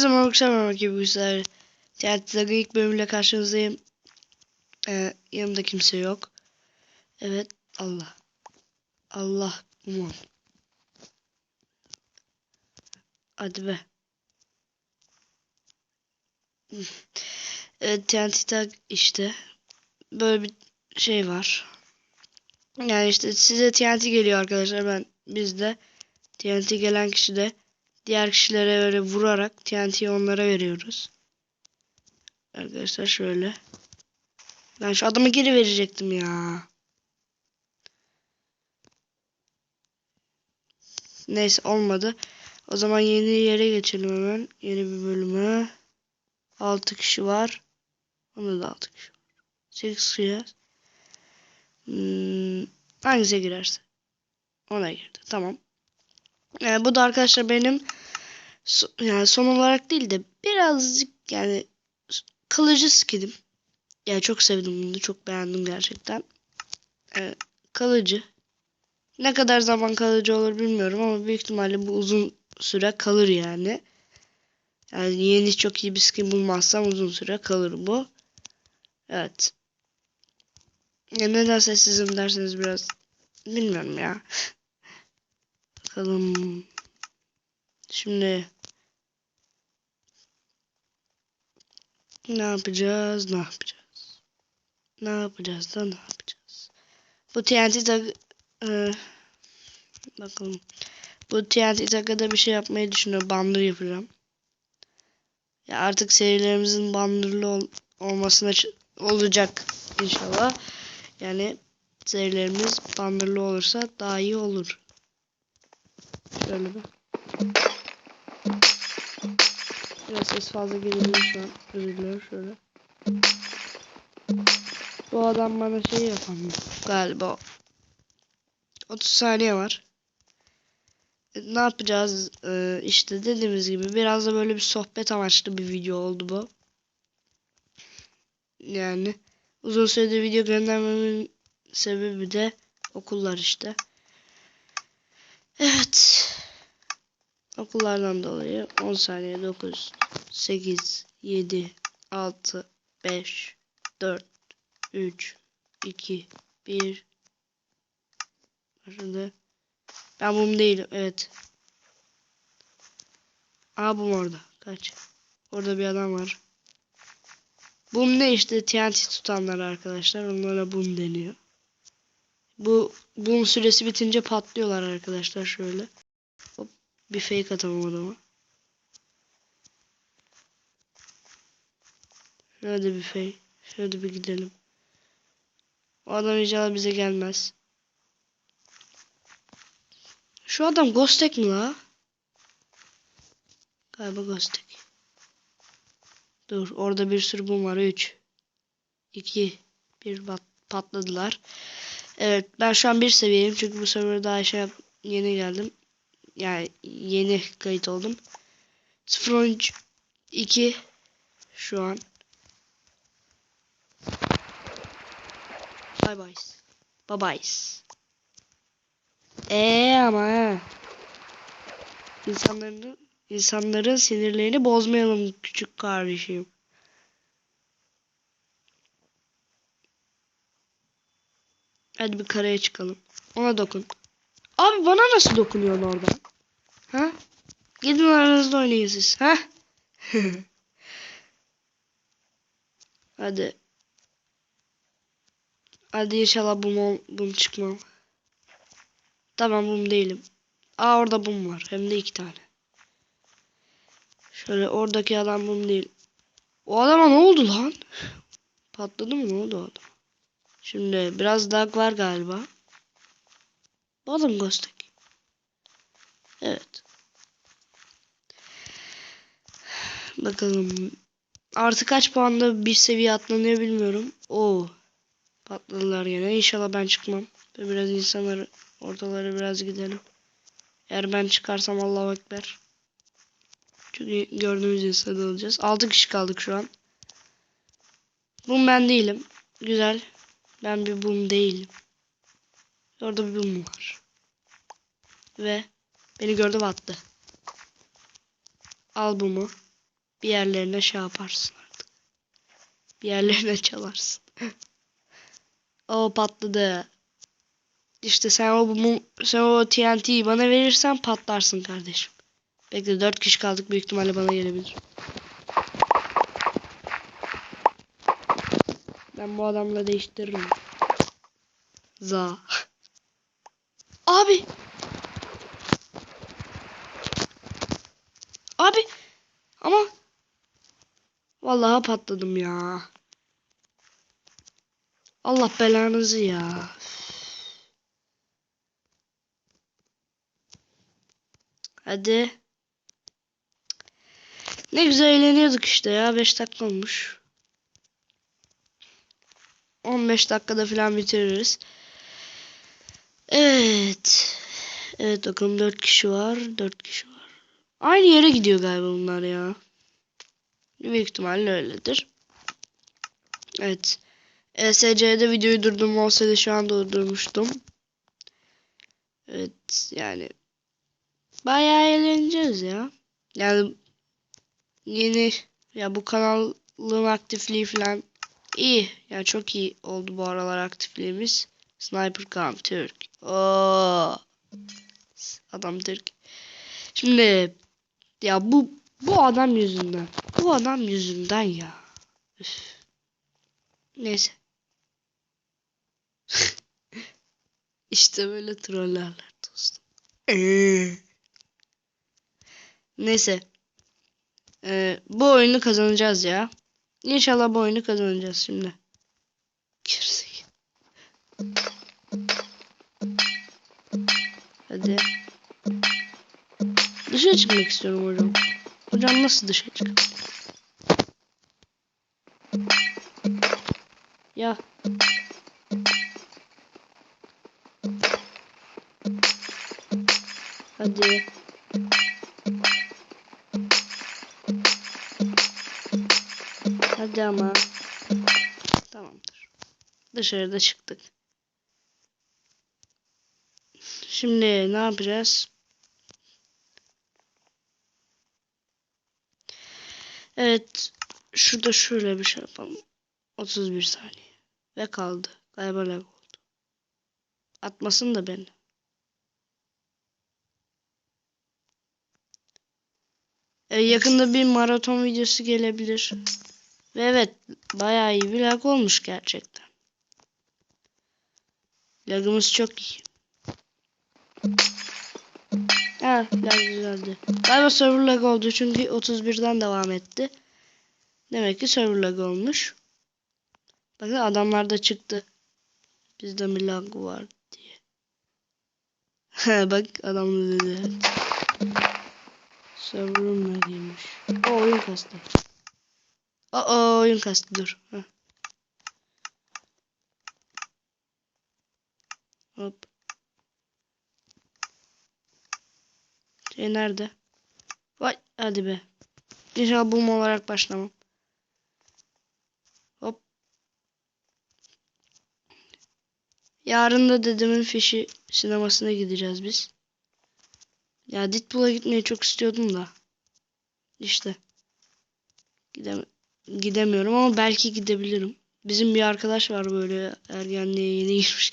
Herkese merhaba gibi güzel. Tiyatroda ilk bölümüyle karşınızdayım. Ee, yanımda kimse yok. Evet Allah. Allah aman. Hadi be. Evet TNT tag işte. Böyle bir şey var. Yani işte size TNT geliyor arkadaşlar ben bizde TNT gelen kişi de diğer kişilere öyle vurarak TNT'yi onlara veriyoruz. Arkadaşlar şöyle. Ben şu adamı geri verecektim ya. Neyse olmadı. O zaman yeni yere geçelim hemen. Yeni bir bölüme. 6 kişi var. Onda da 6 kişi var. 8 kişi var. Hmm, hangisi girerse. Ona girdi. Tamam. Yani bu da arkadaşlar benim yani son olarak değil de birazcık yani kalıcı skinim. Yani çok sevdim bunu. Çok beğendim gerçekten. Ee, kalıcı. Ne kadar zaman kalıcı olur bilmiyorum ama büyük ihtimalle bu uzun süre kalır yani. Yani yeni çok iyi bir skin bulmazsam uzun süre kalır bu. Evet. Ya neden sessizim derseniz biraz bilmiyorum ya. Bakalım. Şimdi ne yapacağız? Ne yapacağız? Ne yapacağız da ne yapacağız? Bu TNT tag e, bakalım. Bu TNT tagda bir şey yapmayı düşünüyorum. Bandır yapacağım. Ya artık serilerimizin bandırlı ol, olmasına olacak inşallah. Yani serilerimiz bandırlı olursa daha iyi olur. Şöyle bir. Biraz ses fazla geliyor şu an. Özür dilerim şöyle. Bu adam bana şey yapamıyor galiba. 30 saniye var. E, ne yapacağız? Ee, işte dediğimiz gibi biraz da böyle bir sohbet amaçlı bir video oldu bu. Yani uzun süredir video göndermemin sebebi de okullar işte. Evet. Okullardan dolayı 10 saniye 9 8 7 6 5 4 3 2 1 Başladı. Ben bum değilim. Evet. Aa bum orada. Kaç. Orada bir adam var. Bum ne işte TNT tutanlar arkadaşlar. Onlara bum deniyor. Bu bum süresi bitince patlıyorlar arkadaşlar şöyle. Hop bir fake atalım adama. Şöyle bir fake. Şöyle bir gidelim. O adam inşallah bize gelmez. Şu adam Ghostek mi la? Galiba Ghostek. Dur orada bir sürü bum var. 3 2 1 patladılar. Evet ben şu an bir seviyeyim çünkü bu serverda daha şey yeni geldim. Yani yeni kayıt oldum. 0 2 şu an. Bye bye. Bye bye. Eee ama. İnsanların insanların sinirlerini bozmayalım küçük kardeşim. Hadi bir karaya çıkalım. Ona dokun. Abi bana nasıl dokunuyor oradan? Ha? Gidin aranızda oynayın siz. Ha? Hadi. Hadi inşallah bum, bum çıkmam. Tamam bum değilim. Aa orada bum var. Hem de iki tane. Şöyle oradaki adam bum değil. O adama ne oldu lan? Patladı mı ne oldu adam? Şimdi biraz lag var galiba. Bu adam Ghostek. Evet. Bakalım. Artı kaç puanda bir seviye atlanıyor bilmiyorum. Oo. Patladılar yine. İnşallah ben çıkmam. Biraz insanlar ortalara biraz gidelim. Eğer ben çıkarsam Allahu Ekber. Çünkü gördüğümüz insanı olacağız. 6 kişi kaldık şu an. Bu ben değilim. Güzel. Ben bir bum değilim. Orada bir bum var. Ve beni gördü ve attı. Al bumu. Bir yerlerine şey yaparsın artık. Bir yerlerine çalarsın. o patladı. İşte sen o mum, sen o TNT'yi bana verirsen patlarsın kardeşim. Bekle 4 kişi kaldık büyük ihtimalle bana gelebilir. Ben bu adamla değiştiririm. Za. Abi. Abi. Ama. Vallahi patladım ya. Allah belanızı ya. Hadi. Ne güzel eğleniyorduk işte ya. 5 dakika olmuş. 15 dakikada falan bitiririz. Evet. Evet bakalım 4 kişi var. 4 kişi var. Aynı yere gidiyor galiba bunlar ya. Büyük ihtimalle öyledir. Evet. ESC'de videoyu durdurma olsaydı şu an durdurmuştum. Evet yani. Bayağı eğleneceğiz ya. Yani yeni ya bu kanalın aktifliği falan iyi. Yani çok iyi oldu bu aralar aktifliğimiz. Sniper Camp Türk. Oo. Adam Türk. Şimdi ya bu bu adam yüzünden. Bu adam yüzünden ya. Üf. Neyse. işte böyle trollerler dostum. Neyse. Ee, bu oyunu kazanacağız ya. İnşallah bu oyunu kazanacağız şimdi. Gerizekalı. Hadi. Dışarı çıkmak istiyorum hocam. Hocam nasıl dışarı çıkıyor? Ya. Hadi. Hadi ama. Tamamdır. Dışarıda çıktık. Şimdi ne yapacağız? Evet. Şurada şöyle bir şey yapalım. 31 saniye. Ve kaldı. Galiba lag oldu. Atmasın da beni. Ee, yakında bir maraton videosu gelebilir. Ve evet bayağı iyi bir lag olmuş gerçekten. Lagımız çok iyi. Ha lag güzeldi. Galiba server lag oldu çünkü 31'den devam etti. Demek ki server lag olmuş. Bakın adamlar da çıktı. Bizde mi lag var diye. Bak adam da dedi. Server'ım lagıymış. O oyun kastı. Aa oyun kastı dur. Hop. Şey nerede? Vay hadi be. İnşallah boom olarak başlamam. Hop. Yarın da dedemin fişi sinemasına gideceğiz biz. Ya Deadpool'a gitmeyi çok istiyordum da. İşte. Gidem gidemiyorum ama belki gidebilirim. Bizim bir arkadaş var böyle ergenliğe yeni girmiş.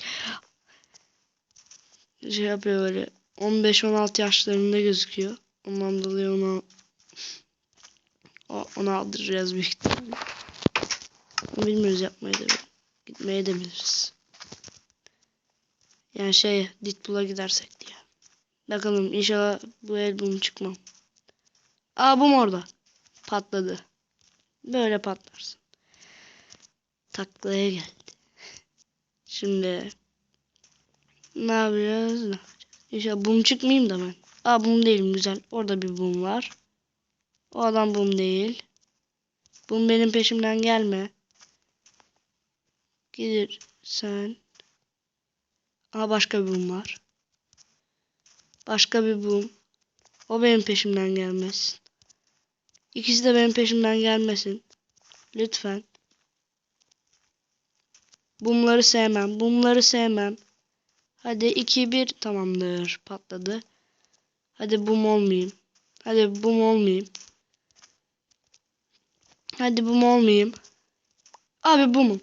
Şey yapıyor böyle 15-16 yaşlarında gözüküyor. Ondan dolayı ona ona aldıracağız büyük ihtimalle. Bilmiyoruz yapmayı da gitmeye de biliriz. Yani şey Deadpool'a gidersek diye. Bakalım inşallah bu albüm çıkmam. Aa bum orada. Patladı. Böyle patlarsın. Taklaya geldi. Şimdi ne yapacağız? Ne yapacağız? İnşallah bum çıkmayayım da ben. Aa bum değilim güzel. Orada bir bum var. O adam bum değil. Bum benim peşimden gelme. Gelir sen. Aa başka bir bum var. Başka bir bum. O benim peşimden gelmesin. İkisi de benim peşimden gelmesin. Lütfen. Bumları sevmem. Bumları sevmem. Hadi 2-1 tamamdır. Patladı. Hadi bum olmayayım. Hadi bum olmayayım. Hadi bu mu olmayayım. Abi bu mu?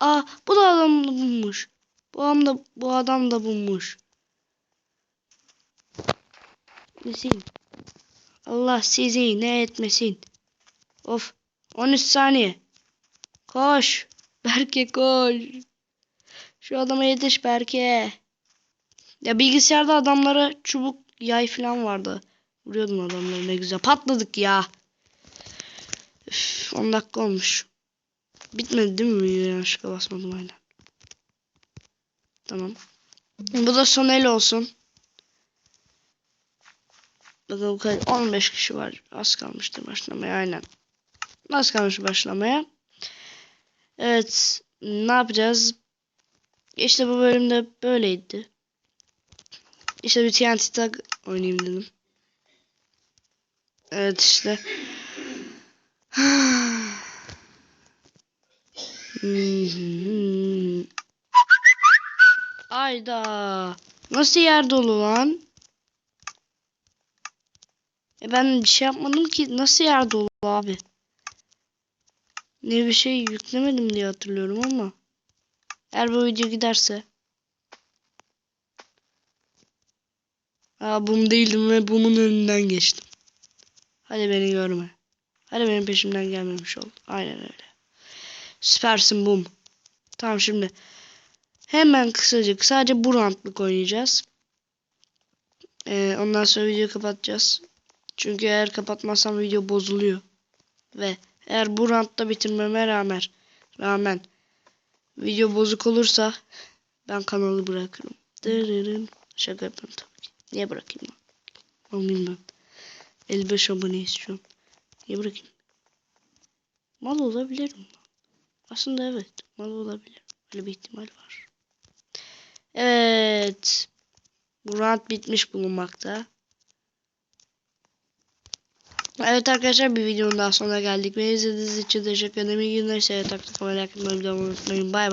Aa bu da adam da bulmuş. Bu adam da bu adam da bulmuş. Nesin? Allah sizi ne etmesin. Of. 13 saniye. Koş. Berke koş. Şu adama yetiş Berke. Ya bilgisayarda adamlara çubuk yay falan vardı. Vuruyordum adamları ne güzel. Patladık ya. Üf, 10 dakika olmuş. Bitmedi değil mi? Yanlışlıkla basmadım aynen. Tamam. Bu da son el olsun. Bakalım kaç 15 kişi var. Az kalmıştır başlamaya aynen. Az kalmış başlamaya. Evet. Ne yapacağız? İşte bu bölümde böyleydi. İşte bir TNT tag oynayayım dedim. Evet işte. Ayda. Nasıl yer dolu lan? E ben bir şey yapmadım ki. Nasıl yer dolu abi? Ne bir şey yüklemedim diye hatırlıyorum ama. Eğer bu video giderse. Aa bum değildim ve bumun önünden geçtim. Hadi beni görme. Hadi benim peşimden gelmemiş ol. Aynen öyle. Süpersin bum. Tamam şimdi. Hemen kısacık sadece bu roundluk oynayacağız. Ee, ondan sonra videoyu kapatacağız. Çünkü eğer kapatmazsam video bozuluyor. Ve eğer bu roundda bitirmeme rağmen rağmen video bozuk olursa ben kanalı bırakırım. Dırırın. Şaka yapıyorum tabii ki. Niye bırakayım lan? Olmayayım ben. 55 aboneyiz şu an. Niye bırakayım? Mal olabilirim. Aslında evet. Mal olabilir. Öyle bir ihtimal var. Evet. Bu round bitmiş bulunmakta. Evet arkadaşlar bir videonun daha sonuna geldik. Beni izlediğiniz için teşekkür ederim. İyi günler. Seyret taktik olarak unutmayın. Bay bay.